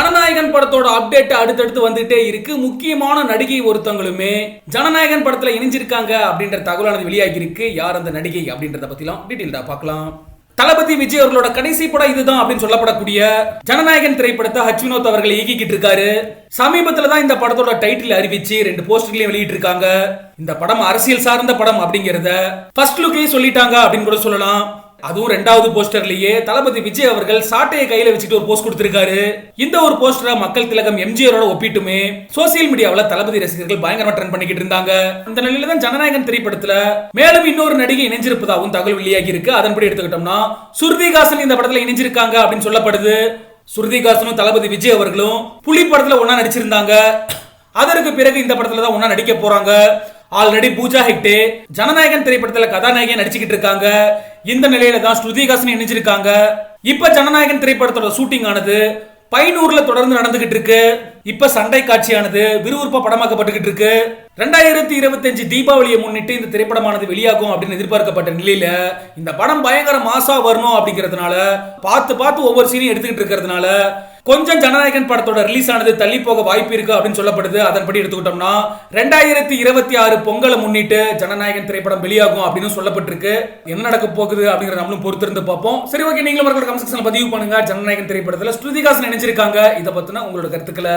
ஜனநாயகன் படத்தோட அப்டேட் அடுத்தடுத்து வந்துட்டே இருக்கு. முக்கியமான நடிகை ஒருத்தவங்களுமே ஜனநாயகன் படத்துல இணைஞ்சிருக்காங்க அப்படின்ற தகவலானது வெளியாகி இருக்கு யார் அந்த நடிகை அப்படின்றத பத்திலாம் டீட்டெயில்டா பார்க்கலாம். தளபதி விஜய் அவர்களோட கடைசி படம் இதுதான் அப்படின்னு சொல்லப்படக்கூடிய ஜனநாயகன் திரைப்படத்தை ஹச் வினோத் அவர்கள் இயக்கிக்கிட்டு இருக்காரு. சமீபத்துல தான் இந்த படத்தோட டைட்டில் அறிவிச்சு ரெண்டு போஸ்டர்களையும் வெளியிட்டு இருக்காங்க. இந்த படம் அரசியல் சார்ந்த படம் அப்படிங்கறத ஃபர்ஸ்ட் லுக்கே சொல்லிட்டாங்க அப்படின்னு கூட சொல்லலாம். அதுவும் ரெண்டாவது போஸ்டர்லயே தளபதி விஜய் அவர்கள் சாட்டையை கையில வச்சுட்டு ஒரு போஸ்ட் கொடுத்திருக்காரு. இந்த ஒரு போஸ்டரை மக்கள் திலகம் எம்ஜிஆரோட ஒப்பிட்டுமே சோசியல் மீடியாவில் தளபதி ரசிகர்கள் பயங்கரமா ட்ரெண்ட் பண்ணிக்கிட்டு இருந்தாங்க. இந்த நிலையில தான் ஜனநாயகன் திரைப்படத்துல மேலும் இன்னொரு நடிகை இணைஞ்சிருப்பதாகவும் தகவல் வெளியாகி இருக்கு. அதன்படி எடுத்துக்கிட்டோம்னா சுருதிகாசன் இந்த படத்துல இணைஞ்சிருக்காங்க அப்படின்னு சொல்லப்படுது. சுருதிகாசனும் தளபதி விஜய் அவர்களும் புலி படத்துல ஒன்னா நடிச்சிருந்தாங்க. அதற்கு பிறகு இந்த படத்துல தான் ஒன்னா நடிக்க போறாங்க. ஆல்ரெடி பூஜா ஹெக்டே ஜனநாயகன் திரைப்படத்துல கதாநாயகியா நடிச்சுக்கிட்டு இருக்காங்க. இந்த நிலையில தான் ஸ்ருதிகாசன் இணைஞ்சிருக்காங்க. இப்ப ஜனநாயகன் திரைப்படத்தோட ஷூட்டிங் ஆனது பைனூர்ல தொடர்ந்து நடந்துகிட்டு இருக்கு. இப்ப சண்டை காட்சியானது விறுவிறுப்பா படமாக்கப்பட்டுகிட்டு இருக்கு. ரெண்டாயிரத்தி இருபத்தஞ்சு தீபாவளியை முன்னிட்டு இந்த திரைப்படமானது வெளியாகும் அப்படின்னு எதிர்பார்க்கப்பட்ட நிலையில இந்த படம் பயங்கர மாசா வரணும் அப்படிங்கிறதுனால பார்த்து பார்த்து ஒவ்வொரு சீனையும் எடுத்துக்கிட்டு இருக்கிறதுனால கொஞ்சம் ஜனநாயகன் படத்தோட ரிலீஸ் ஆனது தள்ளி போக வாய்ப்பு இருக்கு அப்படின்னு சொல்லப்படுது. அதன்படி எடுத்துக்கிட்டோம்னா ரெண்டாயிரத்தி இருபத்தி ஆறு பொங்கலை முன்னிட்டு ஜனநாயகன் திரைப்படம் வெளியாகும் அப்படின்னு சொல்லப்பட்டிருக்கு. என்ன நடக்க போகுது அப்படிங்கிற நம்மளும் பொறுத்திருந்து பார்ப்போம். சரி ஓகே நீங்களும் கமெண்ட் பதிவு பண்ணுங்க. ஜனநாயகன் திரைப்படத்துல ஸ்ருதிகாசன் நினைச்சிருக்காங்க இதை பத்தின உங்களோட கருத்துக்களை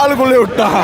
ஆளுக்குள்ளே விட்டான்